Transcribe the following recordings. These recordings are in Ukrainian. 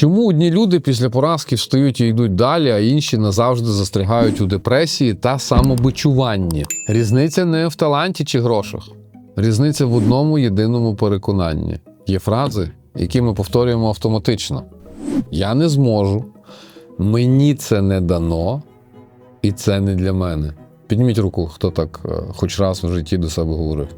Чому одні люди після поразки встають і йдуть далі, а інші назавжди застрягають у депресії та самобичуванні? Різниця не в таланті чи грошах. Різниця в одному єдиному переконанні. Є фрази, які ми повторюємо автоматично: Я не зможу, мені це не дано, і це не для мене. Підніміть руку, хто так е, хоч раз в житті до себе говорив.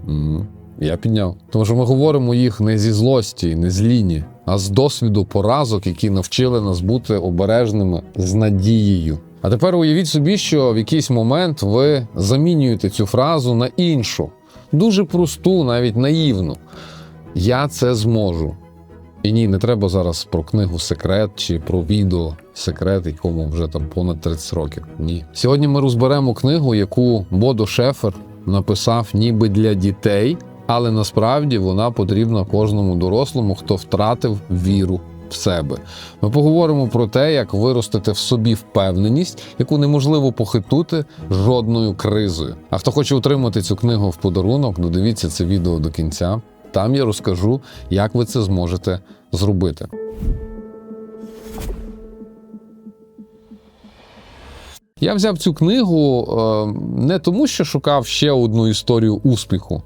Я підняв. Тому що ми говоримо їх не зі злості, не з ліні, а з досвіду поразок, які навчили нас бути обережними з надією. А тепер уявіть собі, що в якийсь момент ви замінюєте цю фразу на іншу, дуже просту, навіть наївну. Я це зможу. І ні, не треба зараз про книгу Секрет чи про відео Секрет, якому вже там понад 30 років. Ні. Сьогодні ми розберемо книгу, яку Бодо Шефер написав ніби для дітей, але насправді вона потрібна кожному дорослому, хто втратив віру в себе. Ми поговоримо про те, як виростити в собі впевненість, яку неможливо похитути жодною кризою. А хто хоче отримати цю книгу в подарунок, додивіться це відео до кінця. Там я розкажу, як ви це зможете зробити. Я взяв цю книгу е, не тому, що шукав ще одну історію успіху,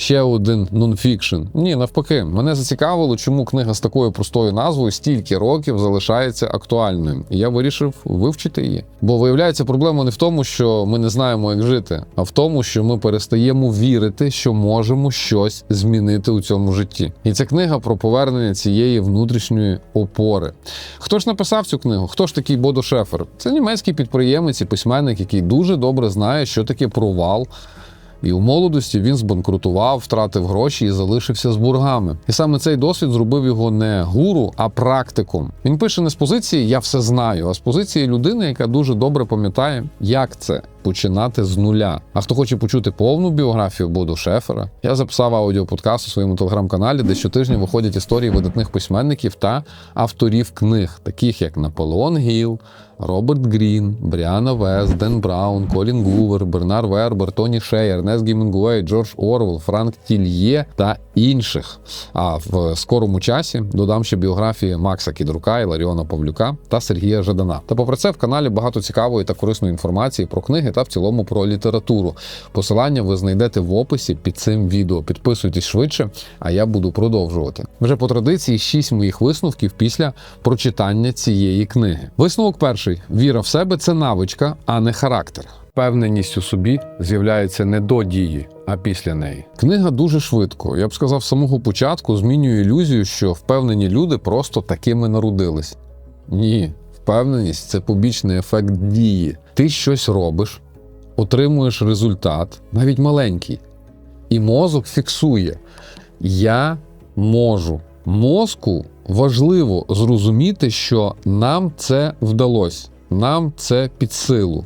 ще один нонфікшн. Ні, навпаки, мене зацікавило, чому книга з такою простою назвою стільки років залишається актуальною. І я вирішив вивчити її. Бо виявляється, проблема не в тому, що ми не знаємо, як жити, а в тому, що ми перестаємо вірити, що можемо щось змінити у цьому житті. І ця книга про повернення цієї внутрішньої опори. Хто ж написав цю книгу? Хто ж такий Бодо Шефер? Це німецький підприємець і письменник, який дуже добре знає, що таке провал. І у молодості він збанкрутував, втратив гроші і залишився з боргами. І саме цей досвід зробив його не гуру, а практиком. Він пише не з позиції Я все знаю, а з позиції людини, яка дуже добре пам'ятає, як це починати з нуля. А хто хоче почути повну біографію Боду Шефера, я записав аудіоподкаст у своєму телеграм-каналі, де щотижня виходять історії видатних письменників та авторів книг, таких як Наполеон Гіл. Роберт Грін, Бріана Вест, Ден Браун, Колін Гувер, Бернар Вербер, Тоні Шей, Ернест Гімінгуей, Джордж Орвел, Франк Тільє та інших. А в скорому часі додам ще біографії Макса Кідрука, Іларіона Павлюка та Сергія Жадана. Та попри це в каналі багато цікавої та корисної інформації про книги та в цілому про літературу. Посилання ви знайдете в описі під цим відео. Підписуйтесь швидше, а я буду продовжувати. Вже по традиції шість моїх висновків після прочитання цієї книги. Висновок перший: віра в себе це навичка, а не характер. Впевненість у собі з'являється не до дії, а після неї. Книга дуже швидко, я б сказав, з самого початку змінює ілюзію, що впевнені люди просто такими народились. Ні, впевненість це побічний ефект дії. Ти щось робиш, отримуєш результат, навіть маленький, і мозок фіксує: Я можу. Мозку важливо зрозуміти, що нам це вдалося, нам це під силу.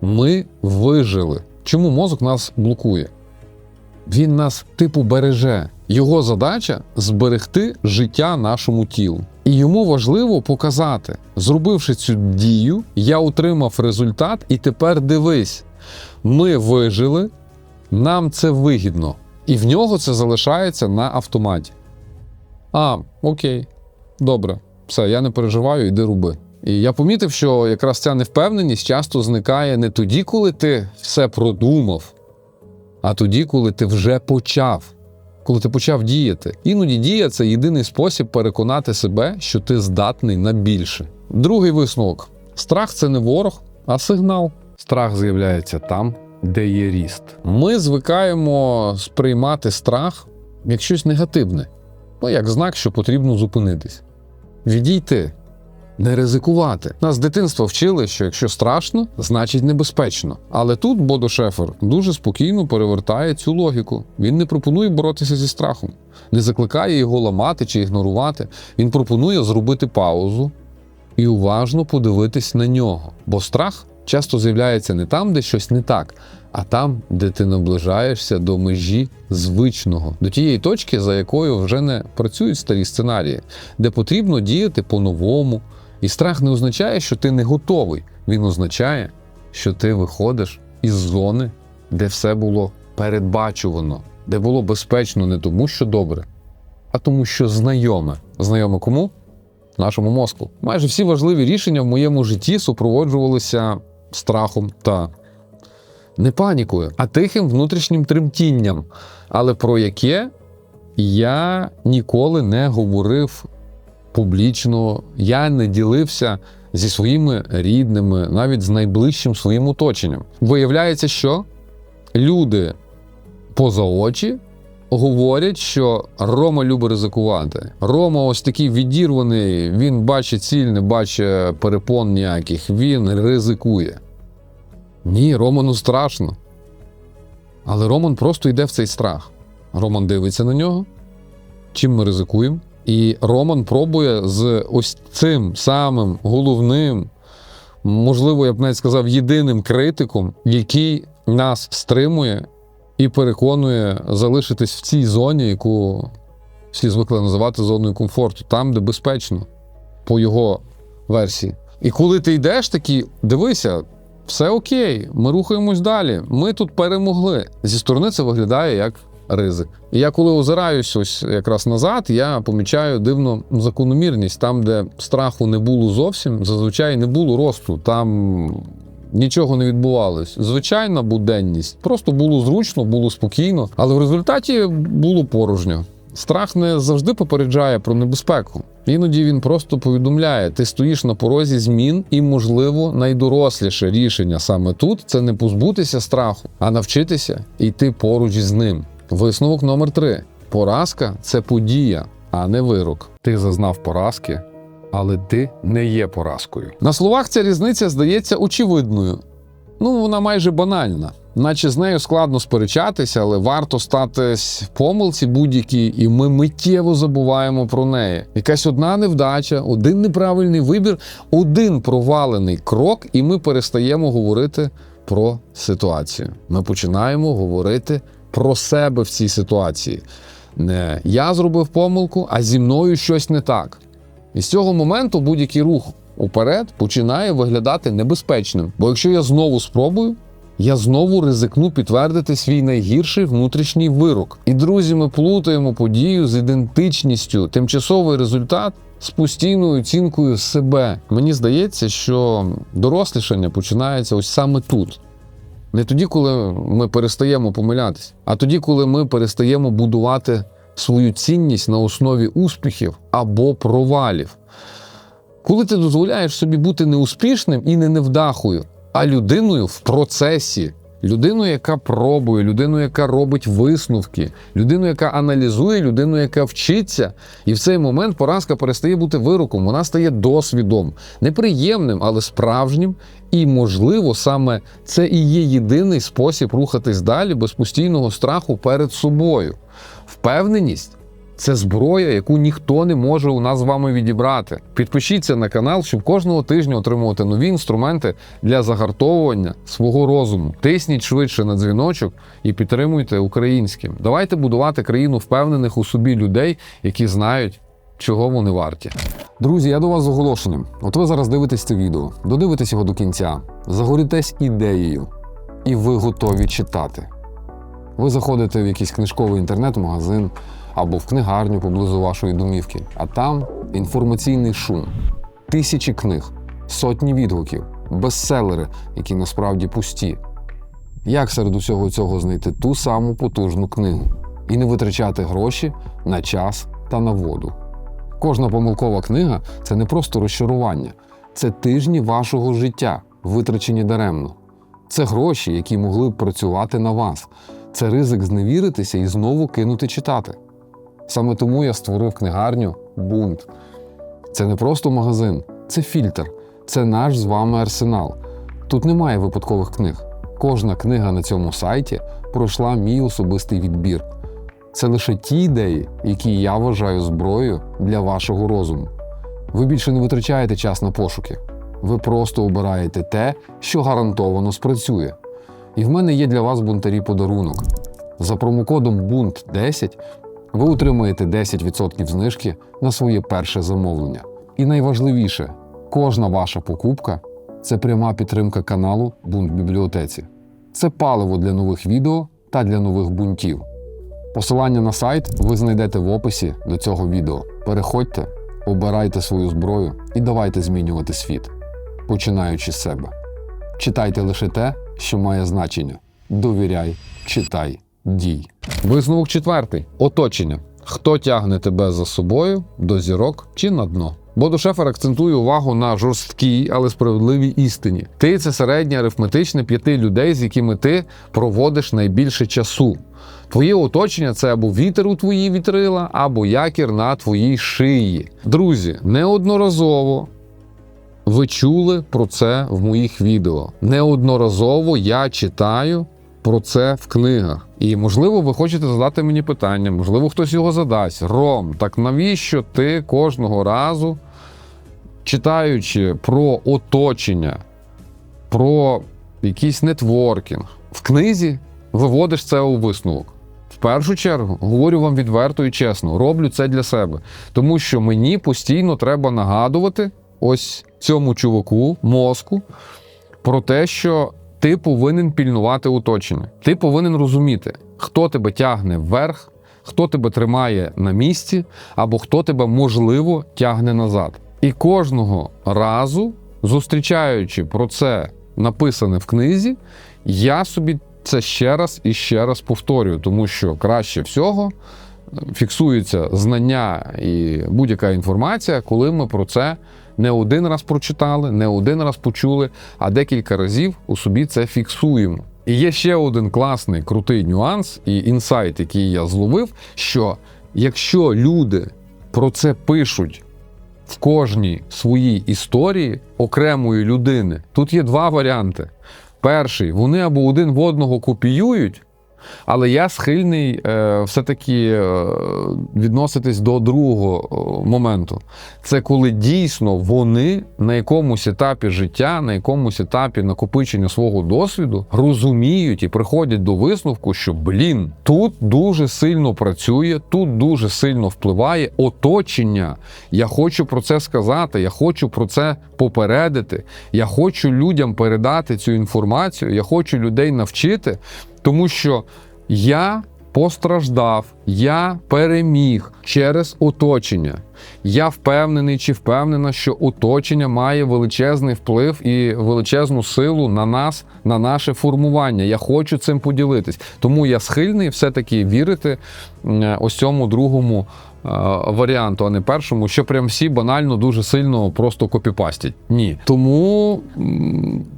Ми вижили. Чому мозок нас блокує? Він нас типу береже. Його задача зберегти життя нашому тілу. І йому важливо показати, зробивши цю дію, я отримав результат, і тепер дивись, ми вижили, нам це вигідно. І в нього це залишається на автоматі. А, окей, добре, все, я не переживаю, йди руби. І я помітив, що якраз ця невпевненість часто зникає не тоді, коли ти все продумав, а тоді, коли ти вже почав. Коли ти почав діяти. Іноді дія це єдиний спосіб переконати себе, що ти здатний на більше. Другий висновок: страх це не ворог, а сигнал. Страх з'являється там, де є ріст. Ми звикаємо сприймати страх як щось негативне, ну як знак, що потрібно зупинитись, відійти. Не ризикувати. Нас з дитинства вчили, що якщо страшно, значить небезпечно. Але тут Бодо Шефер дуже спокійно перевертає цю логіку. Він не пропонує боротися зі страхом, не закликає його ламати чи ігнорувати. Він пропонує зробити паузу і уважно подивитись на нього. Бо страх часто з'являється не там, де щось не так, а там, де ти наближаєшся до межі звичного, до тієї точки, за якою вже не працюють старі сценарії, де потрібно діяти по-новому. І страх не означає, що ти не готовий. Він означає, що ти виходиш із зони, де все було передбачувано, де було безпечно не тому, що добре, а тому, що знайоме. Знайоме кому? нашому мозку. Майже всі важливі рішення в моєму житті супроводжувалися страхом та не панікою, а тихим внутрішнім тремтінням, але про яке я ніколи не говорив публічно, я не ділився зі своїми рідними, навіть з найближчим своїм оточенням. Виявляється, що люди поза очі говорять, що Рома любить ризикувати. Рома ось такий відірваний, він бачить ціль, не бачить перепон ніяких, він ризикує. Ні, Роману страшно. Але Роман просто йде в цей страх. Роман дивиться на нього, чим ми ризикуємо. І Роман пробує з ось цим самим головним, можливо, я б навіть сказав, єдиним критиком, який нас стримує і переконує залишитись в цій зоні, яку всі звикли називати зоною комфорту, там, де безпечно, по його версії. І коли ти йдеш такий, дивися, все окей, ми рухаємось далі. Ми тут перемогли. Зі сторони це виглядає як ризик. І я коли озираюсь ось якраз назад, я помічаю дивну закономірність. Там, де страху не було зовсім, зазвичай не було росту. Там нічого не відбувалось. Звичайна буденність. Просто було зручно, було спокійно, але в результаті було порожньо. Страх не завжди попереджає про небезпеку. Іноді він просто повідомляє: ти стоїш на порозі змін, і, можливо, найдоросліше рішення саме тут це не позбутися страху, а навчитися йти поруч із ним. Висновок номер три: поразка це подія, а не вирок. Ти зазнав поразки, але ти не є поразкою. На словах ця різниця здається очевидною. Ну, вона майже банальна. Наче з нею складно сперечатися, але варто статись помилці будь-якій, і ми миттєво забуваємо про неї. Якась одна невдача, один неправильний вибір, один провалений крок, і ми перестаємо говорити про ситуацію. Ми починаємо говорити про себе в цій ситуації. Не я зробив помилку, а зі мною щось не так. І з цього моменту будь-який рух уперед починає виглядати небезпечним. Бо якщо я знову спробую, я знову ризикну підтвердити свій найгірший внутрішній вирок. І друзі, ми плутаємо подію з ідентичністю, тимчасовий результат з постійною оцінкою себе. Мені здається, що дорослішання починається ось саме тут. Не тоді, коли ми перестаємо помилятись, а тоді, коли ми перестаємо будувати свою цінність на основі успіхів або провалів. Коли ти дозволяєш собі бути неуспішним і не невдахою, а людиною в процесі, людиною, яка пробує, людиною, яка робить висновки, людиною, яка аналізує, людиною, яка вчиться, і в цей момент поразка перестає бути вироком, вона стає досвідом, неприємним, але справжнім. І, можливо, саме це і є єдиний спосіб рухатись далі без постійного страху перед собою. Впевненість це зброя, яку ніхто не може у нас з вами відібрати. Підпишіться на канал, щоб кожного тижня отримувати нові інструменти для загартовування свого розуму. Тисніть швидше на дзвіночок і підтримуйте українським. Давайте будувати країну впевнених у собі людей, які знають. Чого вони варті, друзі? Я до вас з оголошенням. От ви зараз дивитесь це відео, додивитесь його до кінця, загорітесь ідеєю, і ви готові читати. Ви заходите в якийсь книжковий інтернет-магазин або в книгарню поблизу вашої домівки, а там інформаційний шум, тисячі книг, сотні відгуків, бестселери, які насправді пусті. Як серед усього цього знайти ту саму потужну книгу і не витрачати гроші на час та на воду? Кожна помилкова книга це не просто розчарування, це тижні вашого життя, витрачені даремно. Це гроші, які могли б працювати на вас. Це ризик зневіритися і знову кинути читати. Саме тому я створив книгарню Бунт. Це не просто магазин, це фільтр, це наш з вами арсенал. Тут немає випадкових книг. Кожна книга на цьому сайті пройшла мій особистий відбір. Це лише ті ідеї, які я вважаю зброєю для вашого розуму. Ви більше не витрачаєте час на пошуки. Ви просто обираєте те, що гарантовано спрацює. І в мене є для вас бунтарі подарунок. За промокодом бунт 10 ви отримаєте 10% знижки на своє перше замовлення. І найважливіше, кожна ваша покупка це пряма підтримка каналу Бунт Бібліотеці. Це паливо для нових відео та для нових бунтів. Посилання на сайт ви знайдете в описі до цього відео. Переходьте Обирайте свою зброю і давайте змінювати світ, починаючи з себе. Читайте лише те, що має значення. Довіряй, читай, дій. Висновок четвертий: оточення. Хто тягне тебе за собою до зірок чи на дно? Бодо Шефер акцентує увагу на жорсткій, але справедливій істині. Ти це середнє арифметичне п'яти людей, з якими ти проводиш найбільше часу. Твоє оточення це або вітер у твої вітрила, або якір на твоїй шиї. Друзі, неодноразово ви чули про це в моїх відео. Неодноразово я читаю про це в книгах. І можливо, ви хочете задати мені питання, можливо, хтось його задасть. Ром, так навіщо ти кожного разу, читаючи про оточення, про якийсь нетворкінг, в книзі виводиш це у висновок? В першу чергу, говорю вам відверто і чесно, роблю це для себе, тому що мені постійно треба нагадувати ось цьому чуваку, мозку, про те, що ти повинен пільнувати оточення. Ти повинен розуміти, хто тебе тягне вверх, хто тебе тримає на місці, або хто тебе можливо тягне назад. І кожного разу, зустрічаючи про це написане в книзі, я собі це ще раз і ще раз повторюю, тому що краще всього фіксуються знання і будь-яка інформація, коли ми про це не один раз прочитали, не один раз почули, а декілька разів у собі це фіксуємо. І є ще один класний крутий нюанс і інсайт, який я зловив: що якщо люди про це пишуть в кожній своїй історії окремої людини, тут є два варіанти. Перший, вони або один в одного копіюють, але я схильний е, все-таки е, відноситись до другого е, моменту. Це коли дійсно вони на якомусь етапі життя, на якомусь етапі накопичення свого досвіду розуміють і приходять до висновку, що блін, тут дуже сильно працює, тут дуже сильно впливає оточення. Я хочу про це сказати, я хочу про це попередити. Я хочу людям передати цю інформацію, я хочу людей навчити. Тому що я постраждав, я переміг через оточення. Я впевнений чи впевнена, що оточення має величезний вплив і величезну силу на нас, на наше формування. Я хочу цим поділитись. Тому я схильний все-таки вірити ось цьому другому варіанту, а не першому, що прям всі банально дуже сильно просто копіпастять. Ні. Тому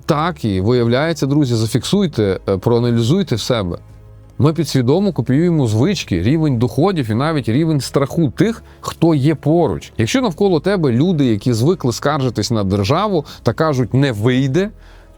так і виявляється, друзі, зафіксуйте, е, проаналізуйте в себе. Ми підсвідомо копіюємо звички, рівень доходів і навіть рівень страху тих, хто є поруч. Якщо навколо тебе люди, які звикли скаржитись на державу та кажуть, не вийде.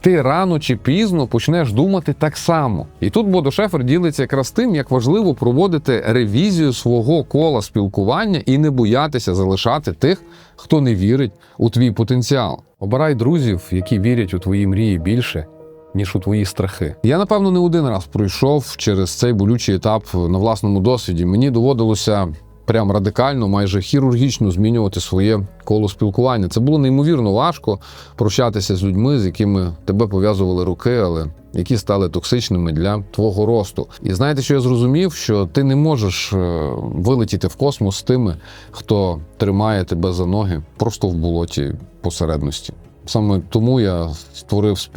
Ти рано чи пізно почнеш думати так само. І тут Бодо Шефер ділиться якраз тим, як важливо проводити ревізію свого кола спілкування і не боятися залишати тих, хто не вірить у твій потенціал. Обирай друзів, які вірять у твої мрії більше, ніж у твої страхи. Я напевно не один раз пройшов через цей болючий етап на власному досвіді. Мені доводилося прям радикально, майже хірургічно змінювати своє коло спілкування. Це було неймовірно важко прощатися з людьми, з якими тебе пов'язували руки, але які стали токсичними для твого росту. І знаєте, що я зрозумів? Що ти не можеш е, вилетіти в космос з тими, хто тримає тебе за ноги просто в болоті посередності. Саме тому я створив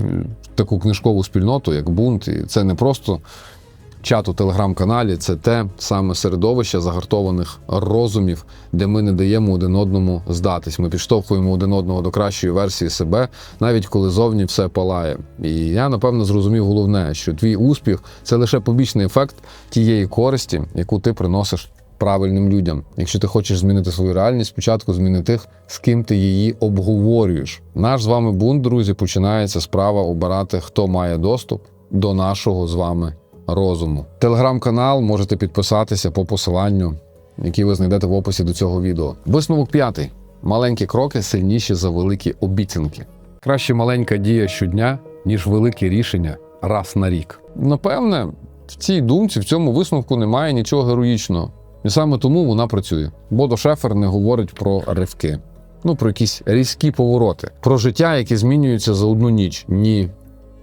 таку книжкову спільноту, як бунт, і це не просто чат у телеграм-каналі, це те саме середовище загартованих розумів, де ми не даємо один одному здатись. Ми підштовхуємо один одного до кращої версії себе, навіть коли зовні все палає. І я напевно зрозумів головне, що твій успіх це лише побічний ефект тієї користі, яку ти приносиш правильним людям. Якщо ти хочеш змінити свою реальність, спочатку зміни тих, з ким ти її обговорюєш. Наш з вами бунт, друзі, починається справа обирати, хто має доступ до нашого з вами розуму. Телеграм-канал можете підписатися по посиланню, який ви знайдете в описі до цього відео. Висновок п'ятий: маленькі кроки сильніші за великі обіцянки. Краще маленька дія щодня, ніж велике рішення раз на рік. Напевне, в цій думці, в цьому висновку немає нічого героїчного. І саме тому вона працює. Бодо Шефер не говорить про ривки, ну про якісь різкі повороти, про життя, яке змінюється за одну ніч. Ні.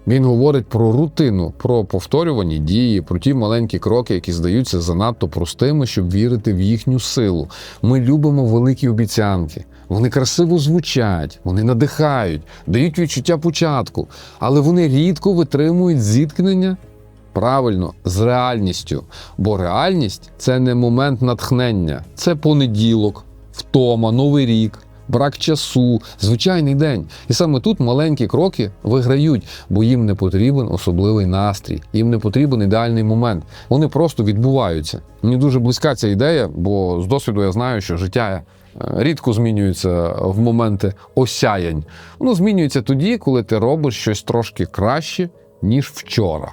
Він говорить про рутину, про повторювані дії, про ті маленькі кроки, які здаються занадто простими, щоб вірити в їхню силу. Ми любимо великі обіцянки. Вони красиво звучать, вони надихають, дають відчуття початку, але вони рідко витримують зіткнення правильно з реальністю. Бо реальність це не момент натхнення, це понеділок, втома, новий рік. Брак часу, звичайний день. І саме тут маленькі кроки виграють, бо їм не потрібен особливий настрій, їм не потрібен ідеальний момент. Вони просто відбуваються. Мені дуже близька ця ідея, бо з досвіду я знаю, що життя е, рідко змінюється в моменти осяянь. Воно змінюється тоді, коли ти робиш щось трошки краще, ніж вчора.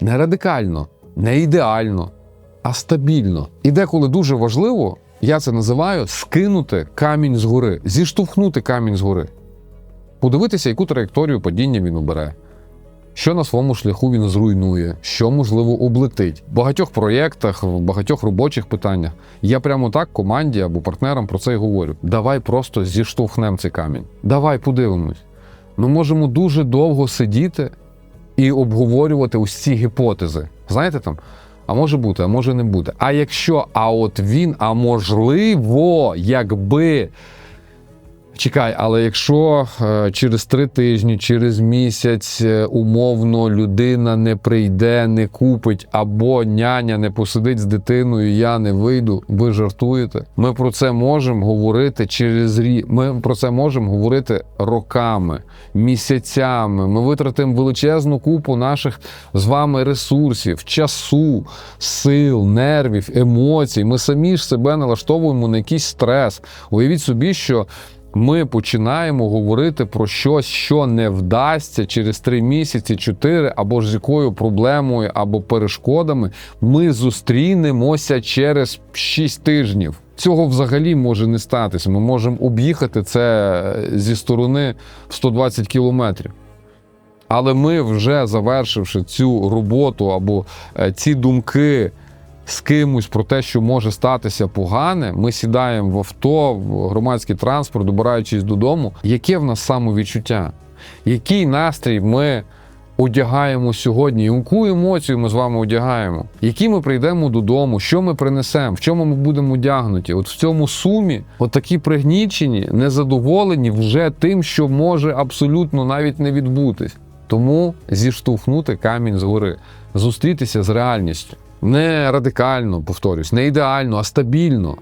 Не радикально, не ідеально, а стабільно. І деколи дуже важливо, я це називаю скинути камінь з гори, зіштовхнути камінь з гори. Подивитися, яку траєкторію падіння він обере, що на своєму шляху він зруйнує, що можливо облетить. В багатьох проєктах, в багатьох робочих питаннях. Я прямо так команді або партнерам про це й говорю. Давай просто зіштовхнемо цей камінь. Давай подивимось. Ми можемо дуже довго сидіти і обговорювати ці гіпотези. Знаєте там? А може бути, а може не бути. А якщо, а от він, а можливо, якби. Чекай, але якщо е, через три тижні, через місяць е, умовно людина не прийде, не купить, або няня не посидить з дитиною, я не вийду, ви жартуєте. Ми про це можемо говорити через рік. Ми про це можемо говорити роками, місяцями. Ми витратимо величезну купу наших з вами ресурсів, часу, сил, нервів, емоцій. Ми самі ж себе налаштовуємо на якийсь стрес. Уявіть собі, що ми починаємо говорити про щось, що не вдасться через три місяці, чотири, або ж з якою проблемою, або перешкодами, ми зустрінемося через шість тижнів. Цього взагалі може не статися. Ми можемо об'їхати це зі сторони в 120 кілометрів. Але ми, вже завершивши цю роботу або е, ці думки з кимось про те, що може статися погане, ми сідаємо в авто, в громадський транспорт, добираючись додому. Яке в нас самовідчуття? Який настрій ми одягаємо сьогодні? Яку емоцію ми з вами одягаємо? Які ми прийдемо додому? Що ми принесемо? В чому ми будемо одягнуті? От в цьому сумі, от пригнічені, незадоволені вже тим, що може абсолютно навіть не відбутись. Тому зіштовхнути камінь згори, зустрітися з реальністю. Не радикально, повторюсь, не ідеально, а стабільно.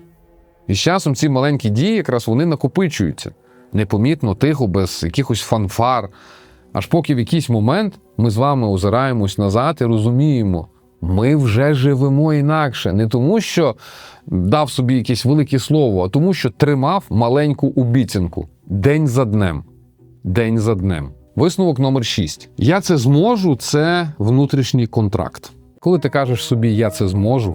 І з часом ці маленькі дії якраз вони накопичуються непомітно, тихо, без якихось фанфар. Аж поки в якийсь момент ми з вами озираємось назад і розуміємо, ми вже живемо інакше. Не тому, що дав собі якесь велике слово, а тому, що тримав маленьку обіцянку день за днем. День за днем. Висновок номер 6. Я це зможу це внутрішній контракт. Коли ти кажеш собі Я це зможу,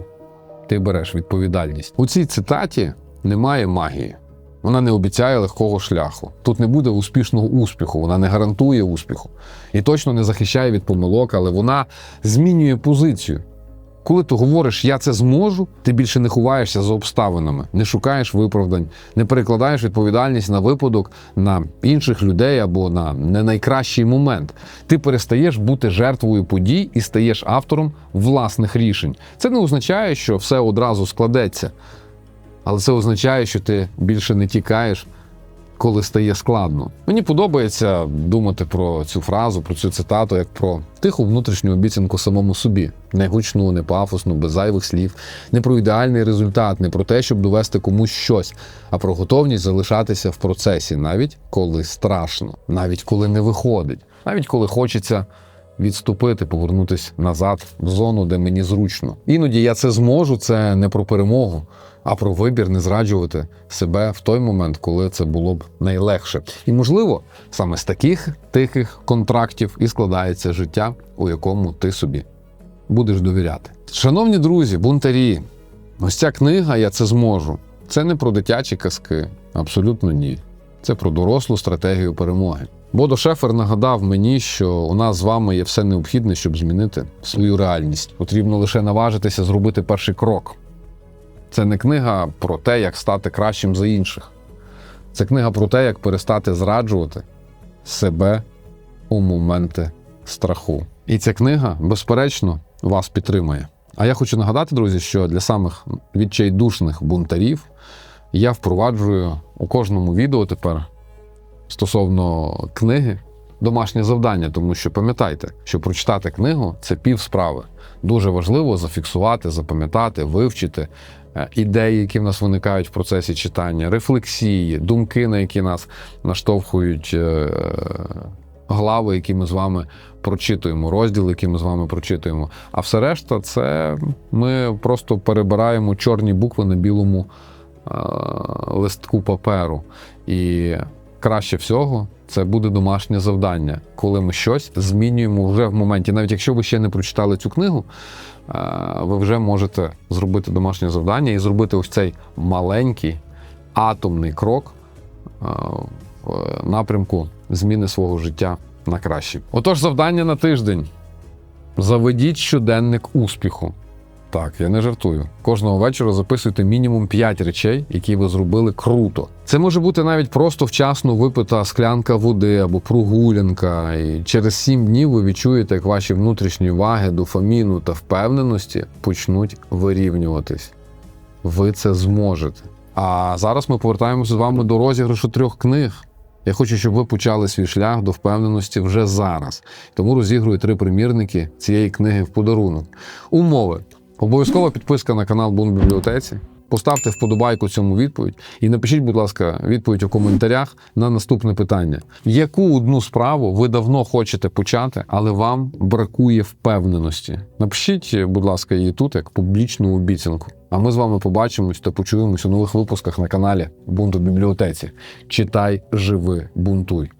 ти береш відповідальність. У цій цитаті немає магії. Вона не обіцяє легкого шляху. Тут не буде успішного успіху, вона не гарантує успіху і точно не захищає від помилок, але вона змінює позицію. Коли ти говориш Я це зможу, ти більше не ховаєшся за обставинами, не шукаєш виправдань, не перекладаєш відповідальність на випадок на інших людей або на не найкращий момент. Ти перестаєш бути жертвою подій і стаєш автором власних рішень. Це не означає, що все одразу складеться, але це означає, що ти більше не тікаєш. Коли стає складно, мені подобається думати про цю фразу, про цю цитату, як про тиху внутрішню обіцянку самому собі, не гучну, не пафосну, без зайвих слів, не про ідеальний результат, не про те, щоб довести комусь щось, а про готовність залишатися в процесі, навіть коли страшно, навіть коли не виходить, навіть коли хочеться відступити, повернутися назад в зону, де мені зручно. Іноді я це зможу, це не про перемогу а про вибір не зраджувати себе в той момент, коли це було б найлегше. І можливо, саме з таких тихих контрактів і складається життя, у якому ти собі будеш довіряти. Шановні друзі, бунтарі, ось ця книга Я це зможу. Це не про дитячі казки, абсолютно ні. Це про дорослу стратегію перемоги. Бодо Шефер нагадав мені, що у нас з вами є все необхідне, щоб змінити свою реальність. Потрібно лише наважитися зробити перший крок. Це не книга про те, як стати кращим за інших. Це книга про те, як перестати зраджувати себе у моменти страху. І ця книга, безперечно, вас підтримує. А я хочу нагадати, друзі, що для самих відчайдушних бунтарів я впроваджую у кожному відео тепер стосовно книги домашнє завдання, тому що пам'ятайте, що прочитати книгу це пів справи. Дуже важливо зафіксувати, запам'ятати, вивчити е, ідеї, які в нас виникають в процесі читання, рефлексії, думки, на які нас наштовхують е, глави, які ми з вами прочитуємо, розділи, які ми з вами прочитуємо. А все решта, це ми просто перебираємо чорні букви на білому е, листку паперу. І краще всього це буде домашнє завдання, коли ми щось змінюємо вже в моменті. Навіть якщо ви ще не прочитали цю книгу, е, ви вже можете зробити домашнє завдання і зробити ось цей маленький атомний крок е, в напрямку зміни свого життя на краще. Отож, завдання на тиждень. Заведіть щоденник успіху. Так, я не жартую. Кожного вечора записуйте мінімум 5 речей, які ви зробили круто. Це може бути навіть просто вчасно випита склянка води або прогулянка. І через 7 днів ви відчуєте, як ваші внутрішні ваги, дофаміну та впевненості почнуть вирівнюватись. Ви це зможете. А зараз ми повертаємося з вами до розіграшу трьох книг. Я хочу, щоб ви почали свій шлях до впевненості вже зараз. Тому розігрую три примірники цієї книги в подарунок. Умови. Обов'язкова підписка на канал Бун бібліотеці. Поставте вподобайку цьому відповідь і напишіть, будь ласка, відповідь у коментарях на наступне питання: яку одну справу ви давно хочете почати, але вам бракує впевненості? Напишіть, будь ласка, її тут як публічну обіцянку. А ми з вами побачимось та почуємось у нових випусках на каналі Бунту бібліотеці. Читай, живи, бунтуй.